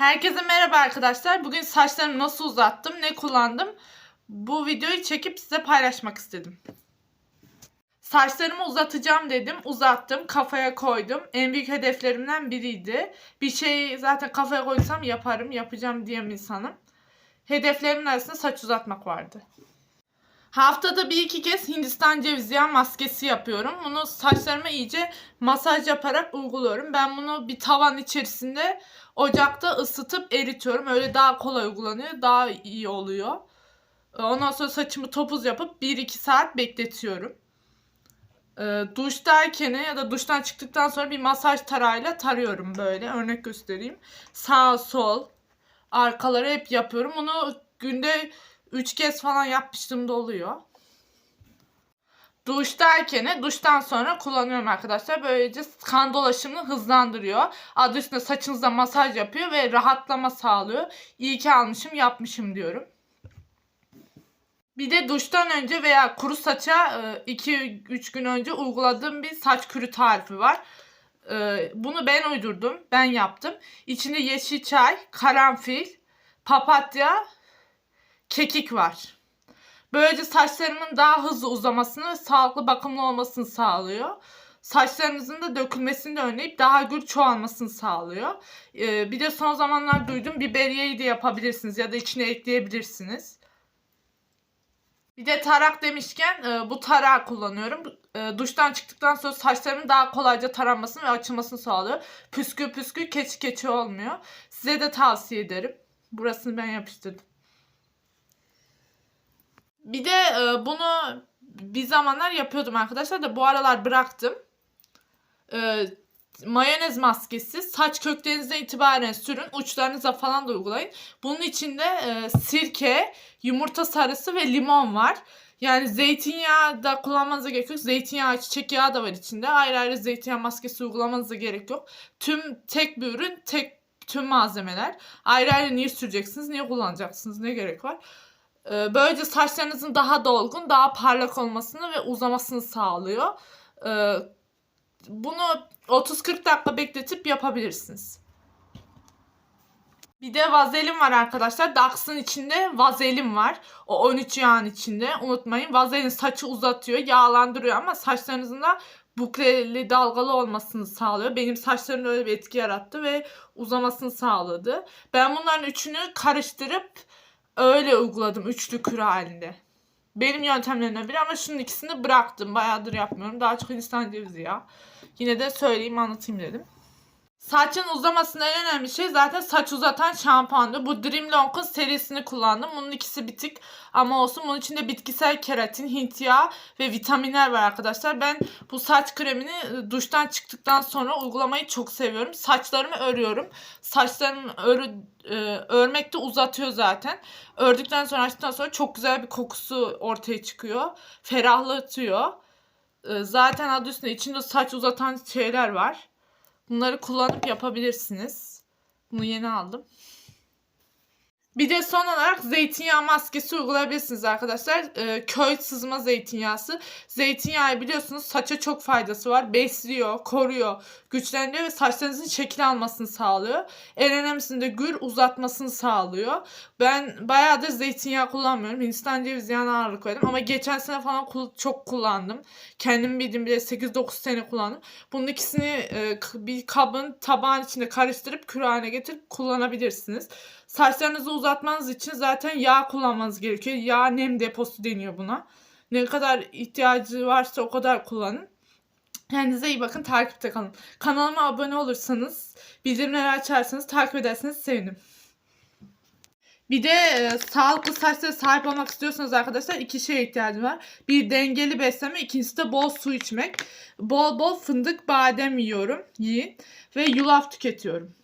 Herkese merhaba arkadaşlar. Bugün saçlarımı nasıl uzattım, ne kullandım bu videoyu çekip size paylaşmak istedim. Saçlarımı uzatacağım dedim. Uzattım. Kafaya koydum. En büyük hedeflerimden biriydi. Bir şeyi zaten kafaya koysam yaparım. Yapacağım diyen insanım. Hedeflerimin arasında saç uzatmak vardı. Haftada bir iki kez Hindistan cevizi yağı maskesi yapıyorum. Bunu saçlarıma iyice masaj yaparak uyguluyorum. Ben bunu bir tavan içerisinde ocakta ısıtıp eritiyorum. Öyle daha kolay uygulanıyor. Daha iyi oluyor. Ondan sonra saçımı topuz yapıp 1-2 saat bekletiyorum. Ee, duştayken ya da duştan çıktıktan sonra bir masaj tarağıyla tarıyorum böyle. Örnek göstereyim. Sağ sol arkaları hep yapıyorum. Bunu günde 3 kez falan yapmıştım oluyor. Duştayken duştan sonra kullanıyorum arkadaşlar. Böylece kan dolaşımını hızlandırıyor. Adı üstünde saçınıza masaj yapıyor ve rahatlama sağlıyor. İyi ki almışım yapmışım diyorum. Bir de duştan önce veya kuru saça 2-3 gün önce uyguladığım bir saç kürü tarifi var. E, Bunu ben uydurdum. Ben yaptım. İçinde yeşil çay, karanfil, papatya, kekik var. Böylece saçlarımın daha hızlı uzamasını ve sağlıklı bakımlı olmasını sağlıyor. Saçlarınızın da dökülmesini de önleyip daha gür çoğalmasını sağlıyor. Ee, bir de son zamanlar duydum biberiyeyi de yapabilirsiniz ya da içine ekleyebilirsiniz. Bir de tarak demişken e, bu tarağı kullanıyorum. E, duştan çıktıktan sonra saçlarımın daha kolayca taranmasını ve açılmasını sağlıyor. Püskü püskü keçi keçi olmuyor. Size de tavsiye ederim. Burasını ben yapıştırdım. Bir de e, bunu bir zamanlar yapıyordum arkadaşlar da bu aralar bıraktım. E, mayonez maskesi saç köklerinizden itibaren sürün. Uçlarınıza falan da uygulayın. Bunun içinde e, sirke, yumurta sarısı ve limon var. Yani zeytinyağı da kullanmanıza gerek yok. Zeytinyağı, çiçek yağı da var içinde. Ayrı ayrı zeytinyağı maskesi uygulamanıza gerek yok. Tüm tek bir ürün, tek tüm malzemeler. Ayrı ayrı niye süreceksiniz, niye kullanacaksınız, ne gerek var? Ee, Böylece saçlarınızın daha dolgun, daha parlak olmasını ve uzamasını sağlıyor. Ee, Bunu 30-40 dakika bekletip yapabilirsiniz. Bir de vazelin var arkadaşlar. Dax'ın içinde vazelin var. O 13 yağın içinde. Unutmayın. Vazelin saçı uzatıyor, yağlandırıyor ama saçlarınızın da bukleli dalgalı olmasını sağlıyor. Benim saçlarımda öyle bir etki yarattı ve uzamasını sağladı. Ben bunların üçünü karıştırıp öyle uyguladım üçlü küre halinde. Benim yöntemlerimden biri ama şunun ikisini bıraktım. Bayağıdır yapmıyorum. Daha çok Hindistan cevizi ya. Yine de söyleyeyim anlatayım dedim. Saçın uzamasında en önemli şey zaten saç uzatan şampuandı. Bu Dream Long'un serisini kullandım. Bunun ikisi bitik ama olsun. Bunun içinde bitkisel keratin, Hint yağı ve vitaminler var arkadaşlar. Ben bu saç kremini e, duştan çıktıktan sonra uygulamayı çok seviyorum. Saçlarımı örüyorum. Saçlarımı örü, e, örmek de uzatıyor zaten. Ördükten sonra açtıktan sonra çok güzel bir kokusu ortaya çıkıyor. Ferahlatıyor. E, Zaten adı üstünde içinde saç uzatan şeyler var. Bunları kullanıp yapabilirsiniz. Bunu yeni aldım. Bir de son olarak zeytinyağı maskesi uygulayabilirsiniz arkadaşlar. Ee, köy sızma zeytinyağısı. Zeytinyağı biliyorsunuz saça çok faydası var. Besliyor, koruyor, güçlendiriyor ve saçlarınızın şekil almasını sağlıyor. En önemlisinde gür uzatmasını sağlıyor. Ben bayağıdır zeytinyağı kullanmıyorum. Hindistan cevizi yağına ağırlık verdim. Ama geçen sene falan çok kullandım. Kendim bildim bile 8-9 sene kullandım. Bunun ikisini e, bir kabın tabağın içinde karıştırıp haline getirip kullanabilirsiniz. Saçlarınızı uzatmanız için zaten yağ kullanmanız gerekiyor. Yağ nem deposu deniyor buna. Ne kadar ihtiyacı varsa o kadar kullanın. Kendinize iyi bakın, takipte kalın. Kanalıma abone olursanız, bildirimleri açarsanız, takip ederseniz sevinirim. Bir de e, sağlıklı saçlara sahip olmak istiyorsanız arkadaşlar iki şeye ihtiyacım var. Bir dengeli besleme, ikincisi de bol su içmek. Bol bol fındık, badem yiyorum, yiyin ve yulaf tüketiyorum.